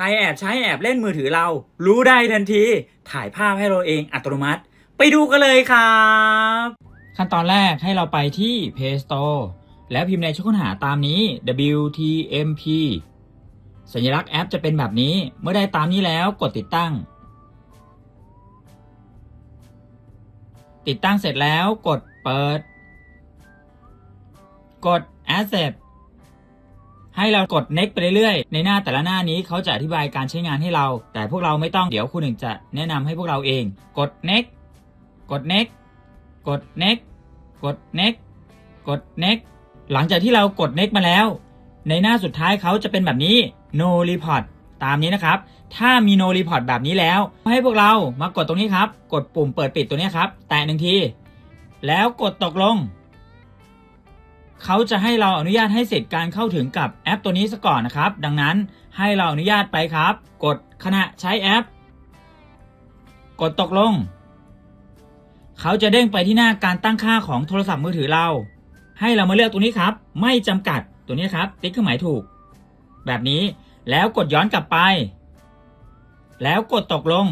ใครแอบใช้แอบเล่นมือถือเรา รู้ได้ทันที ถ่ายภาพให้เราเองอัตโนมัติ ไปดูกันเลยครับ ขั้นตอนแรกให้เราไปที่ Play Store แล้วพิมพ์ในช่องค้นหาตามนี้ WTMP สัญลักษณ์แอปจะเป็นแบบนี้ เมื่อได้ตามนี้แล้วกดติดตั้ง ติดตั้งเสร็จแล้วกดเปิด กด Accept ให้เรากด next ไปเรื่อยๆ ในหน้าแต่ละหน้านี้เขาจะอธิบายการใช้งานให้เรา แต่พวกเราไม่ต้องเดี๋ยวคุณหนึ่งจะแนะนำให้พวกเราเอง กด next กด next กด next กด next กด next หลังจากที่เรากด next มาแล้ว ในหน้าสุดท้ายเขาจะเป็นแบบนี้ no report ตามนี้นะครับ ถ้ามี no report แบบนี้แล้ว ให้พวกเรามากดตรงนี้ครับ กดปุ่มเปิดปิดตัวนี้ครับ แตะหนึ่งที แล้วกดตกลง เขาจะให้เราอนุญาตให้เสิทธิ์การเข้าถึงกับแอปตัวนี้ซะก่อนนะครับ ดังนั้นให้เราอนุญาตไปครับ กดขณะใช้แอป กดตกลง เขาจะเด้งไปที่หน้าการตั้งค่าของโทรศัพท์มือถือเรา ให้เรามาเลือกตรงนี้ครับ ไม่จำกัดตัวนี้ครับ ติ๊กเครื่องหมายถูก แบบนี้แล้วกดย้อนกลับไป แล้วกดตกลง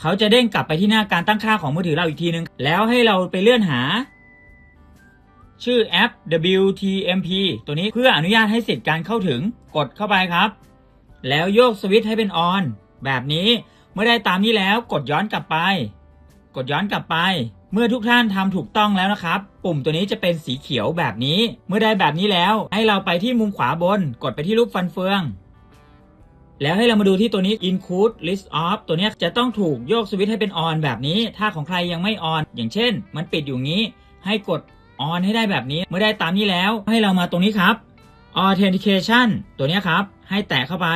เขาจะเด้งกลับไปที่หน้าการตั้งค่าของมือถือเราอีกทีนึง แล้วให้เราไปเลื่อนหา ชื่อแอป WTMP ตัวนี้เพื่ออนุญาตให้สิทธิ์การเข้าถึงกดเข้าไปครับ แล้วโยกสวิตช์ให้เป็นออน แบบนี้เมื่อได้ตามนี้แล้วกดย้อนกลับไป กดย้อนกลับไป เมื่อทุกท่านทำถูกต้องแล้วนะครับ ปุ่มตัวนี้จะเป็นสีเขียวแบบนี้ เมื่อได้แบบนี้แล้ว ให้เราไปที่มุมขวาบน กดไปที่รูปฟันเฟือง แล้วให้เรามาดูที่ตัวนี้ include list of ตัวนี้จะต้องถูกโยกสวิตช์ให้เป็น on แบบนี้ ถ้าของใครยังไม่ on อย่างเช่น มันปิดอยู่งี้ ให้กด on ให้ได้แบบนี้เมื่อได้ตามนี้แล้วให้เรามาตรงนี้ครับ authentication ตัวนี้ครับ ให้แตะเข้าไป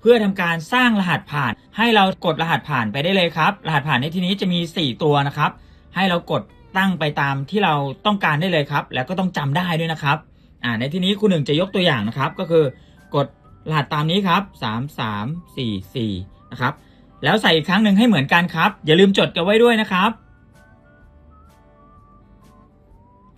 เพื่อทำการสร้างรหัสผ่าน ให้เรากดรหัสผ่านไปได้เลยครับ รหัสผ่านในที่นี้จะมี 4 ตัวนะครับ ให้เรากดตั้งไปตามที่เราต้องการได้เลยครับ แล้วก็ต้องจำได้ด้วยนะครับอ่าในที่นี้คุณหนึ่งจะยกตัวอย่างนะครับ ก็คือกดรหัสตามนี้ครับ 3 3 4 4 นะครับ แล้วใส่อีกครั้งหนึ่งให้เหมือนกันครับ อย่าลืมจดกันไว้ด้วยนะครับ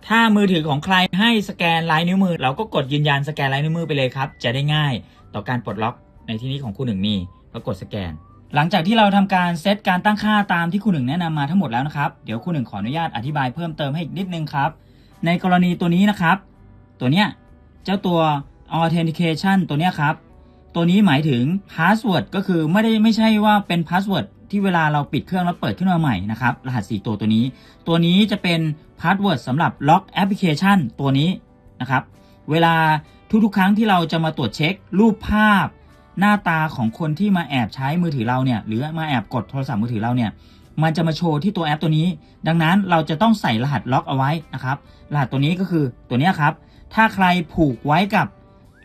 ถ้ามือถือของใครให้สแกนลายนิ้วมือ เราก็กดยืนยันสแกนลายนิ้วมือไปเลยครับ จะได้ง่ายต่อการปลดล็อกในที่นี้ของคุณหนึ่งมีก็กดสแกน หลังจากที่เราทำการเซตการตั้งค่าตามที่คุณหนึ่งแนะนำมาทั้งหมดแล้วนะครับ เดี๋ยวคุณหนึ่งขออนุญาตอธิบายเพิ่มเติมให้อีกนิดนึงครับ ในกรณีตัวนี้นะครับ ตัวเนี้ยเจ้าตัว authentication ตัวเนี้ยครับ ตัวนี้หมายถึง password ก็คือไม่ได้ไม่ใช่ว่าเป็น password ที่เวลาเราปิดเครื่องแล้วเปิดขึ้นมาใหม่นะครับ รหัส 4 ตัวตัวนี้ ตัวนี้จะเป็น password สำหรับล็อกแอปพลิเคชันตัวนี้นะครับ เวลาทุกๆ ครั้งที่เราจะมาตรวจเช็ค รูปภาพ หน้าตาของคนที่มาแอบใช้มือถือเราเนี่ยหรือมาแอบกดโทรศัพท์มือถือเราเนี่ยมันจะมาโชว์ที่ตัวแอปตัวนี้ ดังนั้นเราจะต้องใส่รหัสล็อกเอาไว้นะครับ รหัสตัวนี้ก็คือตัวนี้ครับ ถ้าใครผูกไว้กับ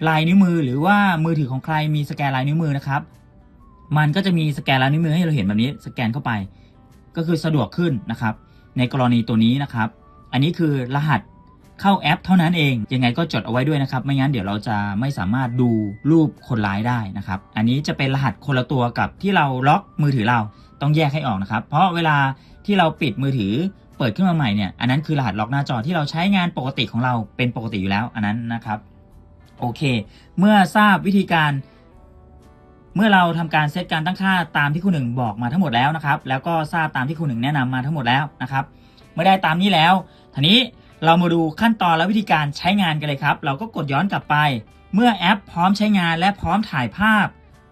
ลายนิ้วมือหรือว่ามือถือของใครมีสแกนลายนิ้วมือนะครับ มันก็จะมีสแกนลายนิ้วมือให้เราเห็นแบบนี้สแกนเข้าไป ก็คือสะดวกขึ้นนะครับ ในกรณีตัวนี้นะครับ อันนี้คือรหัสเข้าแอป เท่านั้นเอง ยังไงก็จดเอาไว้ด้วยนะครับ ไม่งั้นเดี๋ยวเราจะไม่สามารถดูรูปคนร้ายได้นะครับ อันนี้จะเป็นรหัสคนละตัวกับที่เราล็อกมือถือเราต้องแยกให้ออกนะครับ เพราะเวลาที่เราปิดมือถือเปิดขึ้นมาใหม่เนี่ยอันนั้นคือรหัสล็อกหน้าจอที่เราใช้งานปกติของเราเป็นปกติอยู่แล้วอันนั้นนะครับโอเค เมื่อทราบวิธีการ เมื่อเราทำการเซตการตั้งค่าตามที่คุณหนึ่งบอกมาทั้งหมดแล้วนะครับ แล้วก็ทราบตามที่คุณหนึ่งแนะนำมาทั้งหมดแล้วนะครับ เมื่อได้ตามนี้แล้วทีนี้เรามาดูขั้นตอนและวิธีการใช้งานกันเลยครับ เราก็กดย้อนกลับไป เมื่อแอปพร้อมใช้งานและพร้อมถ่ายภาพ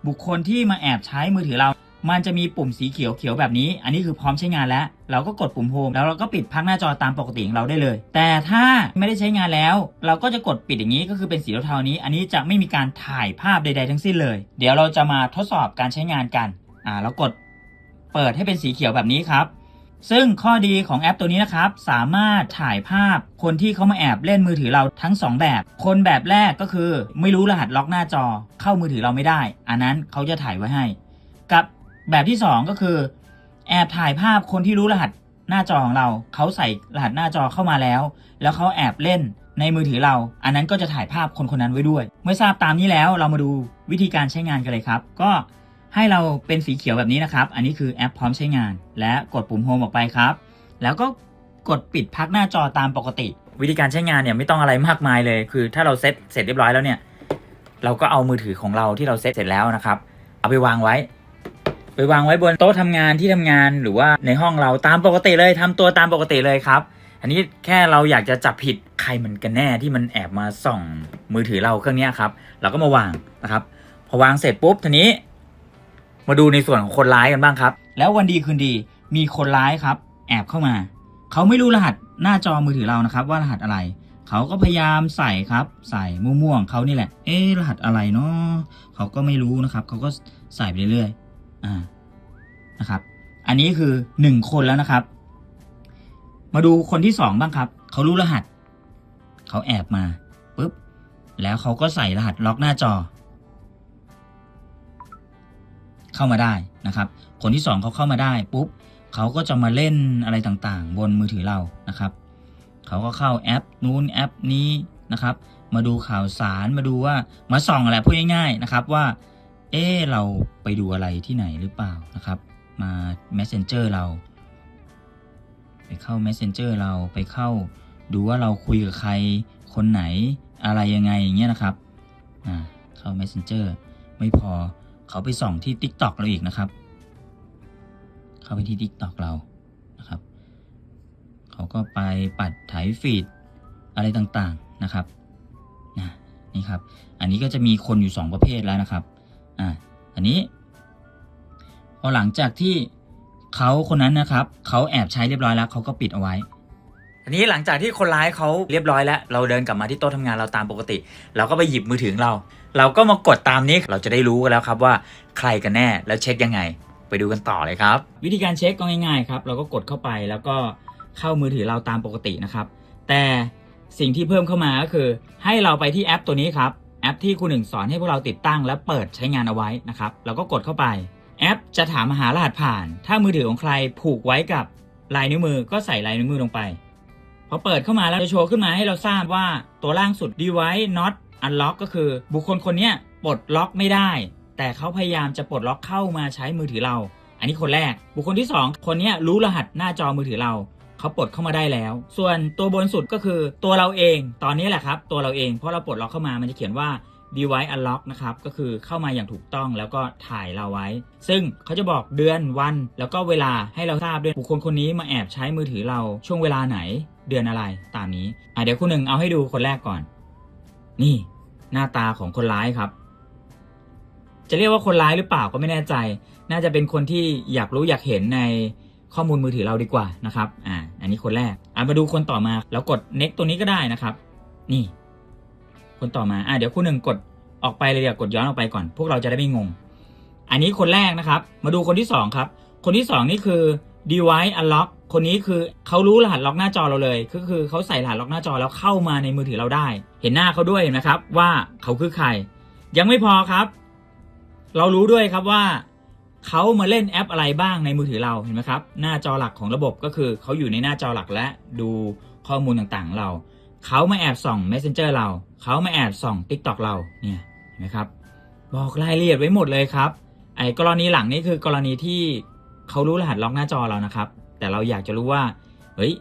บุคคลที่มาแอบใช้มือถือเรา มันจะมีปุ่มสีเขียวเขียวแบบนี้ อันนี้คือพร้อมใช้งานแล้ว เราก็กดปุ่มโฮมแล้วเราก็ปิดพักหน้าจอตามปกติของเราได้เลย แต่ถ้าไม่ได้ใช้งานแล้ว เราก็จะกดปิดอย่างนี้ก็คือเป็นสีเทาๆนี้ อันนี้จะไม่มีการถ่ายภาพใดๆทั้งสิ้นเลย เดี๋ยวเราจะมาทดสอบการใช้งานกันอ่าเรากดเปิดให้เป็นสีเขียวแบบนี้ครับ ซึ่งข้อดีของแอปตัวนี้นะครับ สามารถถ่ายภาพคนที่เขามาแอบเล่นมือถือเราทั้ง 2 แบบ คนแบบแรกก็คือ ไม่รู้รหัสล็อกหน้าจอ เข้ามือถือเราไม่ได้ อันนั้นเขาจะถ่ายไว้ให้ กับ แบบที่2ก็คือ แอบถ่ายภาพคนที่รู้รหัสหน้าจอของเรา เขาใส่รหัสหน้าจอเข้ามาแล้ว แล้วเขาแอบเล่นในมือถือเรา อันนั้นก็จะถ่ายภาพคนคนนั้นไว้ด้วย เมื่อทราบตามนี้แล้วเรามาดูวิธีการใช้งานกันเลยครับ ก็ให้เราเป็นสีเขียวแบบนี้นะครับ อันนี้คือแอปพร้อมใช้งาน และกดปุ่มโฮมออกไปครับ แล้วก็กดปิดพักหน้าจอตามปกติ วิธีการใช้งานเนี่ยไม่ต้องอะไรมากมายเลย คือถ้าเราเซตเสร็จเรียบร้อยแล้วเนี่ย เราก็เอามือถือของเราที่เราเซตเสร็จแล้วนะครับ เอาไปวางไว้ ไปวางไว้บนโต๊ะทำงานที่ทำงานหรือว่าในห้องเราตามปกติเลยทำตัวตามปกติเลยครับ อันนี้แค่เราอยากจะจับผิดใครมันกันแน่ที่มันแอบมาส่องมือถือเราเครื่องนี้ครับ เราก็มาวางนะครับ พอวางเสร็จปุ๊บทีนี้ มาดูในส่วนของคนร้ายกันบ้างครับ แล้ววันดีคืนดีมีคนร้ายครับ แอบเข้ามา เขาไม่รู้รหัสหน้าจอมือถือเรานะครับ ว่ารหัสอะไรเขาก็พยายามใส่ครับ ใส่ม่วงๆเขานี่แหละ เอ๊ะรหัสอะไรเนาะเขาก็ไม่รู้นะครับ เขาก็ใส่ไปเรื่อย อ่านะครับ อันนี้คือหนึ่งคนแล้วนะครับ มาดูคนที่สองบ้างครับเขารู้รหัสเขาแอบมาปุ๊บแล้วเขาก็ใส่รหัสล็อกหน้าจอ เข้ามาได้นะครับ คนที่สองเขาเข้ามาได้ปุ๊บเขาก็จะมาเล่นอะไรต่างๆ บนมือถือเรานะครับเขาก็เข้าแอปนู้นแอปนี้นะครับ มาดูข่าวสารมาดูว่ามาส่องอะไรพูดง่ายๆนะครับว่า เออเราไปดูอะไรที่ไหนหรือเปล่านะครับ มา Messenger เรา ไปเข้า Messenger เราไปเข้า ดูว่าเราคุยกับใครคนไหนอะไรยังไงอย่างเงี้ยนะครับอ่าเข้า Messenger ไม่พอเขาไปส่องที่ TikTok เราอีกนะครับ เข้าไปที่ TikTok เรานะครับ เขาก็ไปปัดถ่ายฟีดอะไรต่างๆนะครับนะนี่ครับ อันนี้ก็จะมีคนอยู่ 2 ประเภทแล้วนะครับ อ่าอันนี้พอหลังจากที่เขาคนนั้นนะครับเขาแอบใช้เรียบร้อยแล้วเขาก็ปิดเอาไว้อันนี้หลังจากที่คนร้ายเขาเรียบร้อยแล้ว เราเดินกลับมาที่โต๊ะทำงานเราตามปกติ เราก็ไปหยิบมือถือเรา เราก็มากดตามนี้เราจะได้รู้กันแล้วครับว่าใครกันแน่แล้วเช็คยังไง ไปดูกันต่อเลยครับ วิธีการเช็คก็ง่ายๆครับ เราก็กดเข้าไปแล้วก็เข้ามือถือเราตามปกตินะครับ แต่สิ่งที่เพิ่มเข้ามาก็คือ ให้เราไปที่แอปตัวนี้ครับ แอปที่คุณหนึ่งสอนให้พวกเราติดตั้งและเปิดใช้งานเอาไว้นะครับเราก็กดเข้าไป แอปจะถามหารหัสผ่าน ถ้ามือถือของใครผูกไว้กับลายนิ้วมือก็ใส่ลายนิ้วมือลงไปพอเปิดเข้ามาแล้วจะโชว์ขึ้นมาให้เราทราบว่าตัวล่างสุด device not unlock ก็คือ บุคคลคนนี้ปลดล็อกไม่ได้ แต่เขาพยายามจะปลดล็อกเข้ามาใช้มือถือเรา อันนี้คนแรก บุคคลที่ 2 คนนี้รู้รหัสหน้าจอมือถือเรา เขาปลดเข้ามาได้แล้ว ส่วนตัวบนสุดก็คือตัวเราเอง ตอนนี้แหละครับตัวเราเองเพราะเราปลดล็อกเข้ามามันจะเขียนว่า device unlock นะครับ ก็คือเข้ามาอย่างถูกต้องแล้วก็ถ่ายเราไว้ ซึ่งเขาจะบอกเดือนวัน แล้วก็เวลาให้เราทราบด้วยบุคคลคนนี้มาแอบใช้มือถือเราช่วงเวลาไหนเดือนอะไรตามนี้อะเดี๋ยวคุณหนึ่งเอาให้ดูคนแรกก่อน นี่ หน้าตาของคนร้ายครับ จะเรียกว่าคนร้ายหรือเปล่าก็ไม่แน่ใจ น่าจะเป็นคนที่อยากรู้อยากเห็นใน ข้อมูลมือถือเราดีกว่านะครับอ่าอันนี้คนแรกอ่ามาดูคนต่อมาแล้วกด next ตัวนี้ก็ได้นะครับ นี่ คนต่อมาอ่าเดี๋ยวคุณหนึ่งกดออกไปเลยเดี๋ยวกดย้อนออกไปก่อน พวกเราจะได้ไม่งง อันนี้คนแรกนะครับ มาดูคนที่สองครับคนที่สองนี่คือ device unlock คนนี้คือเขารู้รหัสล็อกหน้าจอเราเลย ก็คือเขาใส่รหัสล็อกหน้าจอแล้วเข้ามาในมือถือเราได้ เห็นหน้าเขาด้วยเห็นไหมครับ ว่าเขาคือใคร ยังไม่พอครับ เรารู้ด้วยครับว่า เขามาเล่นแอปอะไรบ้างในมือถือเราเห็นไหมครับ หน้าจอหลักของระบบก็คือเขาอยู่ในหน้าจอหลักและดูข้อมูลต่างๆ เรา เขามาแอบส่อง Messenger เรา เขามาแอบส่อง TikTok เราเนี่ยเห็นไหมครับ บอกรายละเอียดไว้หมดเลยครับ ไอ้กรณีหลังนี่คือกรณีที่เขารู้รหัสล็อกหน้าจอเรานะครับ แต่เราอยากจะรู้ว่าเฮ้ย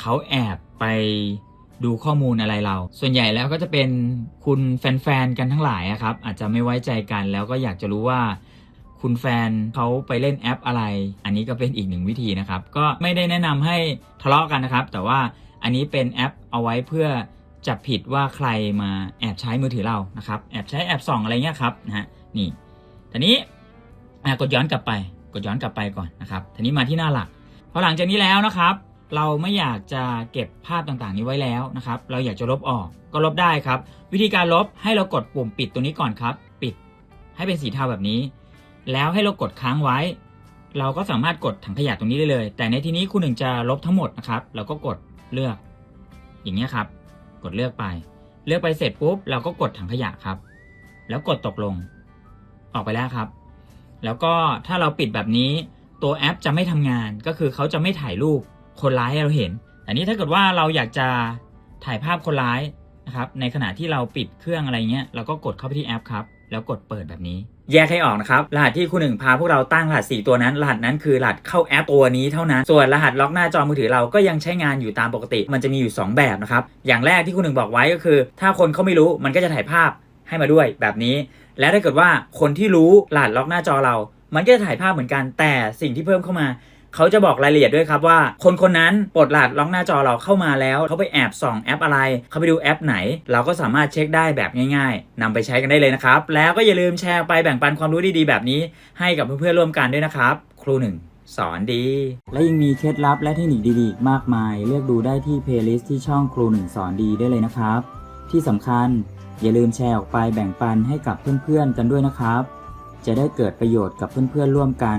เขาแอบไปดูข้อมูลอะไรเรา ส่วนใหญ่แล้วก็จะเป็นคุณแฟนๆกันทั้งหลายอะครับ อาจจะไม่ไว้ใจกันแล้วก็อยากจะรู้ว่า คุณแฟนเขาไปเล่นแอปอะไร อันนี้ก็เป็นอีกหนึ่งวิธีนะครับ ก็ไม่ได้แนะนำให้ทะเลาะกันนะครับ แต่ว่าอันนี้เป็นแอปเอาไว้เพื่อจับผิดว่าใครมาแอบใช้มือถือเรานะครับ แอบใช้แอบส่องอะไรเงี้ยครับนะฮะนี่ทีนี้กดย้อนกลับไป กดย้อนกลับไปก่อนนะครับทีนี้มาที่หน้าหลักพอหลังจากนี้แล้วนะครับ เราไม่อยากจะเก็บภาพต่างๆ นี้ไว้แล้วนะครับ เราอยากจะลบออกก็ลบได้ครับ วิธีการลบให้เรากดปุ่มปิดตัวนี้ก่อนครับ ปิดให้เป็นสีเทาแบบนี้ แล้วให้เรากดค้างไว้ เราก็สามารถกดถังขยะตรงนี้ได้เลย แต่ในที่นี้คุณหนึ่งจะลบทั้งหมดนะครับ เราก็กดเลือก อย่างเงี้ยครับ กดเลือกไป เลือกไปเสร็จปุ๊บเราก็กดถังขยะครับ แล้วกดตกลง ออกไปแล้วครับ แล้วก็ถ้าเราปิดแบบนี้ตัวแอปจะไม่ทำงาน ก็คือเขาจะไม่ถ่ายรูปคนร้ายให้เราเห็น อันนี้ถ้าเกิดว่าเราอยากจะถ่ายภาพคนร้ายนะครับ ในขณะที่เราปิดเครื่องอะไรเงี้ย เราก็กดเข้าไปที่แอปครับ แล้วกดเปิดแบบนี้ แยกให้ออกนะครับ รหัสที่คุณหนึ่งพาพวกเราตั้งรหัส 4 ตัวนั้น รหัสนั้นคือรหัสเข้าแอปตัวนี้เท่านั้น ส่วนรหัสล็อกหน้าจอมือถือเราก็ยังใช้งานอยู่ตามปกติ มันจะมีอยู่ 2 แบบนะครับ อย่างแรกที่คุณหนึ่งบอกไว้ก็คือ ถ้าคนเขาไม่รู้มันก็จะถ่ายภาพให้มาด้วยแบบนี้ และถ้าเกิดว่าคนที่รู้รหัสล็อกหน้าจอเรา มันก็จะถ่ายภาพเหมือนกัน แต่สิ่งที่เพิ่มเข้ามา เขาจะบอกรายละเอียดด้วยครับว่า คนคนนั้นปลดรหัสล็อกหน้าจอเราเข้ามาแล้ว เขาไปแอบส่องแอปอะไร เขาไปดูแอปไหน เราก็สามารถเช็คได้แบบง่าย ๆนำไปใช้กันได้เลยนะครับ แล้วก็อย่าลืมแชร์ไปแบ่งปันความรู้ดีๆแบบนี้ ให้กับเพื่อนๆร่วมกันด้วยนะครับ ครูหนึ่งสอนดี และยังมีเคล็ดลับและเทคนิคดีๆอีกมากมาย เลือกดูได้ที่เพลย์ลิสต์ที่ช่องครูหนึ่งสอนดีได้เลยนะครับ ที่สำคัญอย่าลืมแชร์ออกไปแบ่งปันให้กับเพื่อนๆกันด้วยนะครับ จะได้เกิดประโยชน์กับเพื่อนๆร่วมกัน